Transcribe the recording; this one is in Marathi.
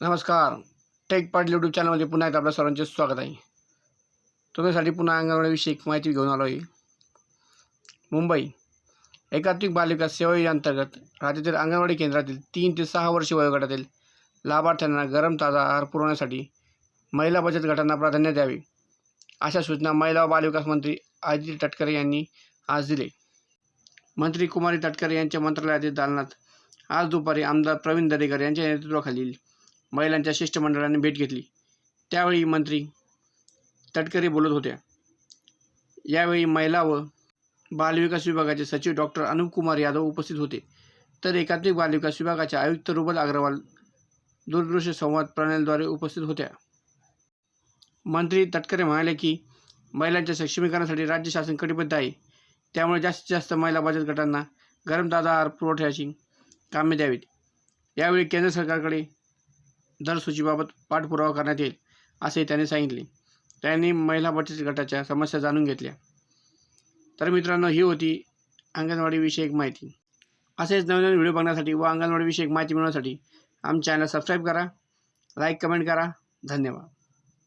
नमस्कार. टेक पार्ट युट्यूब चॅनलमध्ये पुन्हा एकदा आपल्या सर्वांचे स्वागत आहे. तुमच्यासाठी पुन्हा अंगणवाडीविषयी एक माहिती घेऊन आलो आहे मुंबई एकात्मिक बालविकास सेवा योजनेअंतर्गत राज्यातील अंगणवाडी केंद्रातील तीन ते सहा वर्षे वयोगटातील लाभार्थ्यांना गरम ताजा आहार पुरवण्यासाठी महिला बचत गटांना प्राधान्य द्यावे अशा सूचना महिला व बालविकास मंत्री आदिती तटकरे यांनी आज दिले. मंत्री कुमारी तटकरे यांच्या मंत्रालयातील दालनात आज दुपारी आमदार प्रवीण दरेकर यांच्या नेतृत्वाखालील महिलांच्या शिष्टमंडळाने भेट घेतली. त्यावेळी मंत्री तटकरे बोलत होत्या. यावेळी महिला व बालविकास विभागाचे सचिव डॉक्टर अनुप कुमार यादव उपस्थित होते. तर एकात्मिक बालविकास विभागाचे आयुक्त रुबल अग्रवाल दूरदृश्य संवाद प्रणालीद्वारे उपस्थित होत्या. मंत्री तटकरे म्हणाले की महिलांच्या सक्षमीकरणासाठी राज्य शासन कटिबद्ध आहे. त्यामुळे जास्तीत जास्त महिला बचत गटांना गरम ताजा आहार पुरवठ्याची कामे द्यावीत. यावेळी केंद्र सरकारकडे दरसूचीबाबत पाठपुरावा करण्यात येईल असे त्यांनी सांगितले. त्यांनी महिला बचत गटाच्या समस्या जाणून घेतल्या. तर मित्रांनो ही होती अंगणवाडीविषयक माहिती. असेच नवनवीन व्हिडिओ बघण्यासाठी व अंगणवाडीविषयक माहिती मिळवण्यासाठी आमच्या चॅनल सबस्क्राईब करा लाईक कमेंट करा. धन्यवाद.